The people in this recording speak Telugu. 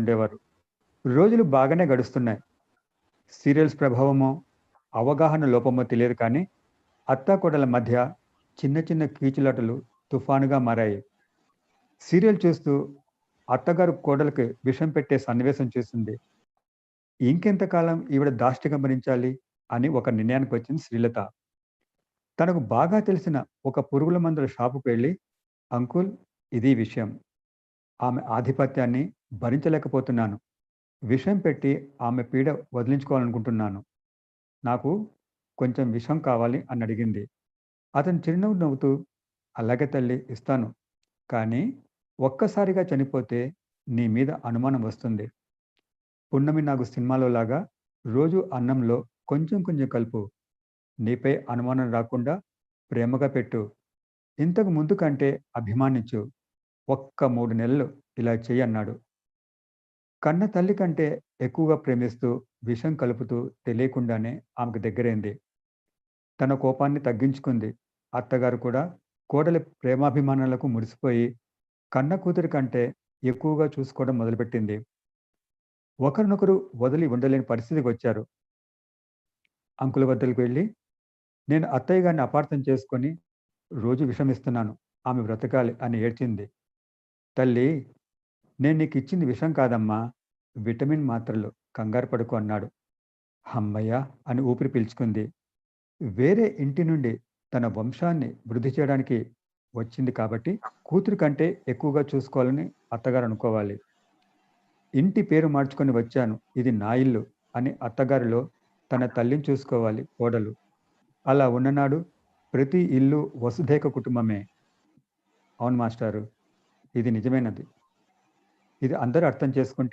ఉండేవారు. రోజులు బాగానే గడుస్తున్నాయి. సీరియల్స్ ప్రభావమో అవగాహన లోపమో తెలియదు కానీ అత్తాకోడల మధ్య చిన్న చిన్న కీచులాటలు తుఫానుగా మారాయి. సీరియల్ చూస్తూ అత్తగారు కోడలకు విషం పెట్టే సన్నివేశం చూసింది. ఇంకెంతకాలం ఈవిడ దాష్టికం భరించాలి అని ఒక నిర్ణయానికి వచ్చింది శ్రీలత. తనకు బాగా తెలిసిన ఒక పురుగుల మందుల షాపుకు వెళ్ళి అంకుల్ ఇది విషయం. ఆమె ఆధిపత్యాన్ని భరించలేకపోతున్నాను. విషం పెట్టి ఆమె పీడ వదిలించుకోవాలనుకుంటున్నాను. నాకు కొంచెం విషం కావాలి అని అడిగింది. అతను చిరునవ్వు నవ్వుతూ అలాగే తల్లి ఇస్తాను. కానీ ఒక్కసారిగా చనిపోతే నీ మీద అనుమానం వస్తుంది. పున్నమి నాకు సినిమాలో లాగా రోజు అన్నంలో కొంచెం కొంచెం కలుపు. నీపై అనుమానం రాకుండా ప్రేమగా పెట్టు. ఇంతకు ముందు కంటే అభిమానించు. ఒక్క మూడు నెలలు ఇలా చేయన్నాడు కన్న తల్లి కంటే ఎక్కువగా ప్రేమిస్తూ విషం కలుపుతూ తెలియకుండానే ఆమెకు దగ్గరైంది. తన కోపాన్ని తగ్గించుకుంది. అత్తగారు కూడా కోడలి ప్రేమాభిమానాలకు మురిసిపోయి కన్న కూతురి కంటే ఎక్కువగా చూసుకోవడం మొదలుపెట్టింది. ఒకరినొకరు వదిలి ఉండలేని పరిస్థితికి వచ్చారు. అంకుల వద్దలకు వెళ్ళి నేను అత్తయ్య గారిని అపార్థం చేసుకొని రోజు విషమిస్తున్నాను. ఆమె బ్రతకాలి అని ఏడ్చింది. తల్లి నేను నీకు ఇచ్చింది విషం కాదమ్మా. విటమిన్ మాత్రలు కంగారు పడుకో అన్నాడు. హమ్మయ్య అని ఊపిరి పీల్చుకుంది. వేరే ఇంటి నుండి తన వంశాన్ని వృద్ధి చేయడానికి వచ్చింది కాబట్టి కూతురు కంటే ఎక్కువగా చూసుకోవాలని అత్తగారు అనుకోవాలి. ఇంటి పేరు మార్చుకొని వచ్చాను. ఇది నా ఇల్లు అని అత్తగారిలో తన తల్లిని చూసుకోవాలి కోడలు. అలా ఉన్ననాడు ప్రతి ఇల్లు వసుధేక కుటుంబమే. అవును మాస్టారు. ఇది నిజమైనది. ఇది అందరూ అర్థం చేసుకుంటే